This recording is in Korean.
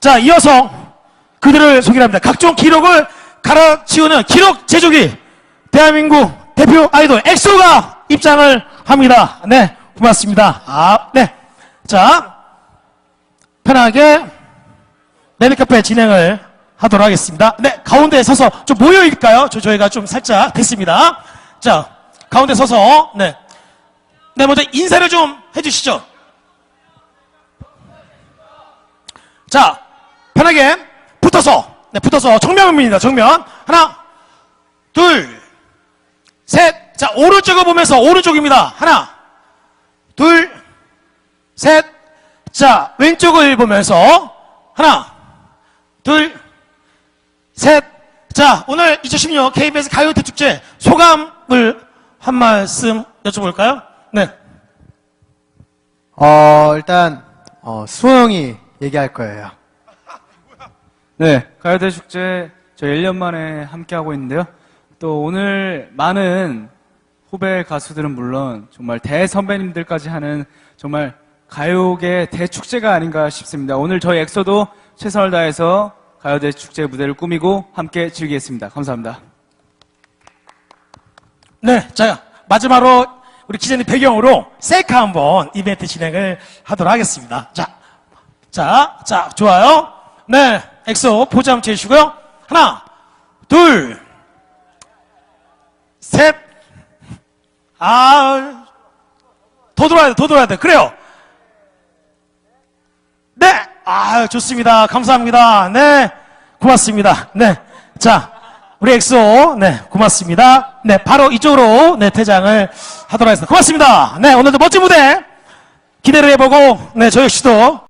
자, 이어서 그들을 소개합니다. 각종 기록을 갈아치우는 기록 제조기 대한민국 대표 아이돌 엑소가 입장을 합니다. 네, 고맙습니다. 아, 네. 자, 편하게 레드카페 진행을 하도록 하겠습니다. 네, 가운데 서서 좀 모여일까요? 저, 저희가 좀 살짝 됐습니다. 자, 가운데 서서, 네. 네, 먼저 인사를 좀 해주시죠. 자, 편하게 붙어서, 네, 붙어서 정면입니다. 정면. 하나, 둘, 셋. 자, 오른쪽을 보면서 오른쪽입니다. 하나, 둘, 셋. 자, 왼쪽을 보면서 하나, 둘, 셋. 자, 오늘 2016 KBS 가요대 축제 소감을 한 말씀 여쭤볼까요? 네. 어, 일단, 어, 수호 형이 얘기할 거예요. 네, 가요대 축제 저 1년 만에 함께하고 있는데요. 또 오늘 많은 후배 가수들은 물론 정말 대선배님들까지 하는 정말 가요계 대축제가 아닌가 싶습니다. 오늘 저희 엑소도 최선을 다해서 가요대 축제 무대를 꾸미고 함께 즐기겠습니다. 감사합니다. 네. 자, 마지막으로 우리 기자님 배경으로 셀카 한번 이벤트 진행을 하도록 하겠습니다. 자, 자, 자, 좋아요. 네. 엑소 포즈 한번 재주시고요. 하나, 둘, 셋. 아, 더 돌아야 돼, 더 돌아야 돼. 그래요. 네. 아, 좋습니다. 감사합니다. 네. 고맙습니다. 네. 자, 우리 엑소, 네, 고맙습니다. 네, 바로 이쪽으로, 네, 퇴장을 하도록 하겠습니다. 고맙습니다. 네, 오늘도 멋진 무대 기대를 해보고, 네, 저 역시도